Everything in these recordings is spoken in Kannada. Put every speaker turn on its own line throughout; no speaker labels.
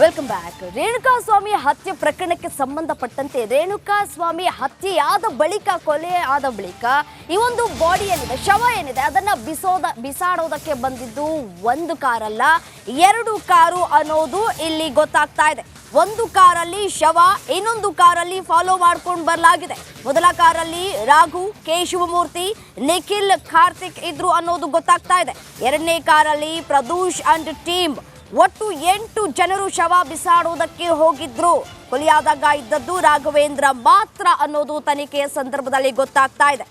ವೆಲ್ಕಮ್ ಬ್ಯಾಕ್ ರೇಣುಕಾ ಸ್ವಾಮಿ ಹತ್ಯೆ ಪ್ರಕರಣಕ್ಕೆ ಸಂಬಂಧಪಟ್ಟಂತೆ ರೇಣುಕಾ ಸ್ವಾಮಿ ಹತ್ಯೆಯಾದ ಬಳಿಕ, ಕೊಲೆ ಆದ ಬಳಿಕ ಈ ಒಂದು ಬಾಡಿ ಏನಿದೆ, ಶವ ಏನಿದೆ, ಅದನ್ನ ಬಿಸೋದ, ಬಿಸಾಡೋದಕ್ಕೆ ಬಂದಿದ್ದು ಒಂದು ಕಾರಲ್ಲ. ಎರಡು ಕಾರು ಅನ್ನೋದು ಇಲ್ಲಿ ಗೊತ್ತಾಗ್ತಾ ಇದೆ. ಒಂದು ಕಾರಲ್ಲಿ ಶವ, ಇನ್ನೊಂದು ಕಾರಲ್ಲಿ ಫಾಲೋ ಮಾಡ್ಕೊಂಡು ಬರಲಾಗಿದೆ. ಮೊದಲ ಕಾರಲ್ಲಿ ರಾಘು, ಕೆ. ಶಿವಮೂರ್ತಿ, ನಿಖಿಲ್, ಕಾರ್ತಿಕ್ ಇದ್ರು ಅನ್ನೋದು ಗೊತ್ತಾಗ್ತಾ ಇದೆ. ಎರಡನೇ ಕಾರಲ್ಲಿ ಪ್ರದೂಷ್ ಅಂಡ್ ಟೀಮ್ ಒಟ್ಟು ಎಂಟು ಜನರು ಶವ ಬಿಸಾಡುವುದಕ್ಕೆ ಹೋಗಿದ್ರು. ಕೊಲೆಯಾದಾಗ ಇದ್ದದ್ದು ರಾಘವೇಂದ್ರ ಮಾತ್ರ ಅನ್ನೋದು ತನಿಖೆಯ ಸಂದರ್ಭದಲ್ಲಿ ಗೊತ್ತಾಗ್ತಾ ಇದೆ.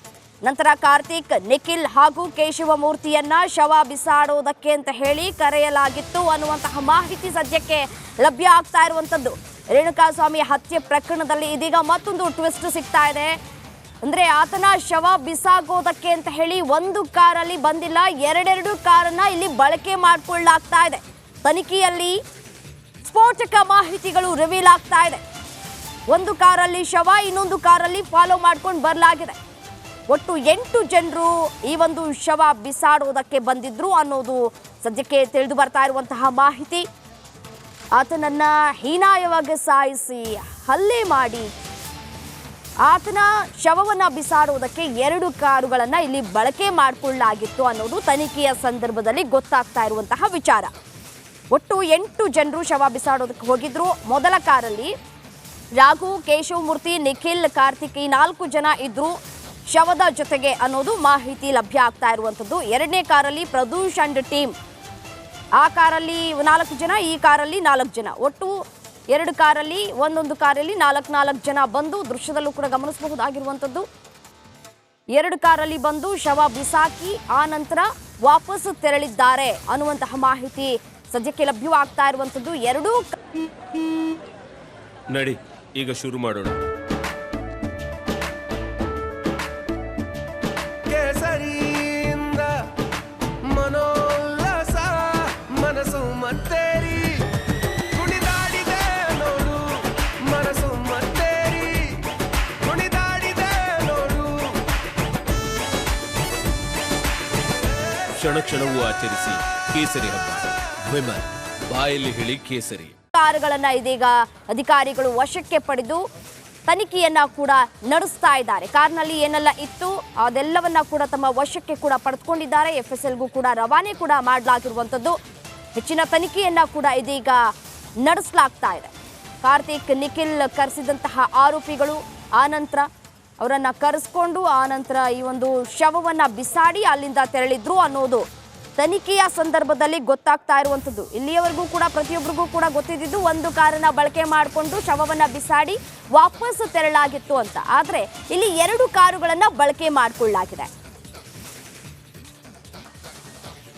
ನಂತರ ಕಾರ್ತಿಕ್, ನಿಖಿಲ್ ಹಾಗೂ ಕೇಶವಮೂರ್ತಿಯನ್ನ ಶವ ಬಿಸಾಡುವುದಕ್ಕೆ ಅಂತ ಹೇಳಿ ಕರೆಯಲಾಗಿತ್ತು ಅನ್ನುವಂತಹ ಮಾಹಿತಿ ಸದ್ಯಕ್ಕೆ ಲಭ್ಯ ಆಗ್ತಾ ಇರುವಂತದ್ದು. ರೇಣುಕಾಸ್ವಾಮಿ ಹತ್ಯೆ ಪ್ರಕರಣದಲ್ಲಿ ಇದೀಗ ಮತ್ತೊಂದು ಟ್ವಿಸ್ಟ್ ಸಿಗ್ತಾ ಇದೆ. ಅಂದ್ರೆ ಆತನ ಶವ ಬಿಸಾಗೋದಕ್ಕೆ ಅಂತ ಹೇಳಿ ಒಂದು ಕಾರಲ್ಲಿ ಬಂದಿಲ್ಲ, ಎರಡೆರಡು ಕಾರನ್ನ ಇಲ್ಲಿ ಬಳಕೆ ಮಾಡಿಕೊಳ್ಳಲಾಗ್ತಾ ಇದೆ. ತನಿಖೆಯಲ್ಲಿ ಸ್ಫೋಟಕ ಮಾಹಿತಿಗಳು ರಿವೀಲ್ ಆಗ್ತಾ ಇದೆ. ಒಂದು ಕಾರಲ್ಲಿ ಶವ, ಇನ್ನೊಂದು ಕಾರಲ್ಲಿ ಫಾಲೋ ಮಾಡ್ಕೊಂಡು ಬರಲಾಗಿದೆ. ಒಟ್ಟು ಎಂಟು ಜನರು ಈ ಒಂದು ಶವ ಬಿಸಾಡುವುದಕ್ಕೆ ಬಂದಿದ್ರು ಅನ್ನೋದು ಸದ್ಯಕ್ಕೆ ತಿಳಿದು ಬರ್ತಾ ಇರುವಂತಹ ಮಾಹಿತಿ. ಆತನನ್ನ ಹೀನಾಯವಾಗಿ ಸಾಯಿಸಿ ಹಲ್ಲೆ ಮಾಡಿ ಆತನ ಶವವನ್ನು ಬಿಸಾಡುವುದಕ್ಕೆ ಎರಡು ಕಾರುಗಳನ್ನು ಇಲ್ಲಿ ಬಳಕೆ ಮಾಡಿಕೊಳ್ಳಲಾಗಿತ್ತು ಅನ್ನೋದು ತನಿಖೆಯ ಸಂದರ್ಭದಲ್ಲಿ ಗೊತ್ತಾಗ್ತಾ ಇರುವಂತಹ ವಿಚಾರ. ಒಟ್ಟು ಎಂಟು ಜನರು ಶವ ಬಿಸಾಡೋದಕ್ಕೆ ಹೋಗಿದ್ರು. ಮೊದಲ ಕಾರಲ್ಲಿ ರಾಘು, ಕೇಶವಮೂರ್ತಿ, ನಿಖಿಲ್, ಕಾರ್ತಿಕ್ ಈ ನಾಲ್ಕು ಜನ ಇದ್ರು. ಶವದ ಜೊತೆಗೆ ಅನ್ನೋದು ಮಾಹಿತಿ ಲಭ್ಯ ಆಗ್ತಾ ಇರುವಂಥದ್ದು ಎರಡನೇ ಕಾರಲ್ಲಿ ಪ್ರದೂಷ್ ಅಂಡ್ ಟೀಮ್. ಆ ಕಾರಲ್ಲಿ ನಾಲ್ಕು ಜನ, ಈ ಕಾರಲ್ಲಿ ನಾಲ್ಕು ಜನ. ಒಟ್ಟು ಎರಡು ಕಾರಲ್ಲಿ, ಒಂದೊಂದು ಕಾರಲ್ಲಿ ನಾಲ್ಕು ನಾಲ್ಕು ಜನ ಬಂದು ದೃಶ್ಯದಲ್ಲೂ ಕೂಡ ಗಮನಿಸಬಹುದಾಗಿರುವಂಥದ್ದು ಎರಡು ಕಾರಲ್ಲಿ ಬಂದು ಶವ ಬಿಸಾಕಿ, ಆ ನಂತರ ವಾಪಸ್ ತೆರಳಿದ್ದಾರೆ ಅನ್ನುವಂತಹ ಮಾಹಿತಿ ಸದ್ಯಕ್ಕೆ ಲಭ್ಯವಾಗ್ತಾ ಇರುವಂತದ್ದು ಎರಡೂ
ನಡಿ ಈಗ ಶುರು ಮಾಡೋಣ. ಕ್ಷಣ ಕ್ಷಣವೂ ಆಚರಿಸಿ ಕೇಸರಿ ಹಬ್ಬ. ವಿಮಲ್ ಬಾಯಲ್ಲಿ ಹೇಳಿ ಕೇಸರಿ.
ಕಾರುಗಳನ್ನ ಇದೀಗ ಅಧಿಕಾರಿಗಳು ವಶಕ್ಕೆ ಪಡೆದು ತನಿಖೆಯನ್ನ ಕೂಡ ನಡೆಸ್ತಾ ಇದ್ದಾರೆ. ಕಾರ್ನಲ್ಲಿ ಏನೆಲ್ಲ ಇತ್ತು, ಅದೆಲ್ಲವನ್ನ ಕೂಡ ತಮ್ಮ ವಶಕ್ಕೆ ಕೂಡ ಪಡೆದುಕೊಂಡಿದ್ದಾರೆ. ಎಫ್ ಎಸ್ ಎಲ್ಗೂ ಕೂಡ ರವಾನೆ ಕೂಡ ಮಾಡಲಾಗಿರುವಂಥದ್ದು. ಹೆಚ್ಚಿನ ತನಿಖೆಯನ್ನ ಕೂಡ ಇದೀಗ ನಡೆಸಲಾಗ್ತಾ ಇದೆ. ಕಾರ್ತಿಕ್ ನಿಖಿಲ್ ಕರೆಸಿದಂತಹ ಆರೋಪಿಗಳು ಆನಂತರ ಅವರನ್ನ ಕರೆಸ್ಕೊಂಡು ಆನಂತರ ಈ ಒಂದು ಶವವನ್ನ ಬಿಸಾಡಿ ಅಲ್ಲಿಂದ ತೆರಳಿದ್ರು ಅನ್ನೋದು ತನಿಖೆಯ ಸಂದರ್ಭದಲ್ಲಿ ಗೊತ್ತಾಗ್ತಾ ಇರುವಂಥದ್ದು. ಇಲ್ಲಿಯವರೆಗೂ ಕೂಡ ಪ್ರತಿಯೊಬ್ಬರಿಗೂ ಕೂಡ ಗೊತ್ತಿದ್ದು ಒಂದು ಕಾರನ್ನ ಬಳಕೆ ಮಾಡಿಕೊಂಡು ಶವವನ್ನ ಬಿಸಾಡಿ ವಾಪಸ್ ತೆರಳಾಗಿತ್ತು ಅಂತ. ಆದರೆ ಇಲ್ಲಿ ಎರಡು ಕಾರುಗಳನ್ನು ಬಳಕೆ ಮಾಡಿಕೊಳ್ಳಲಾಗಿದೆ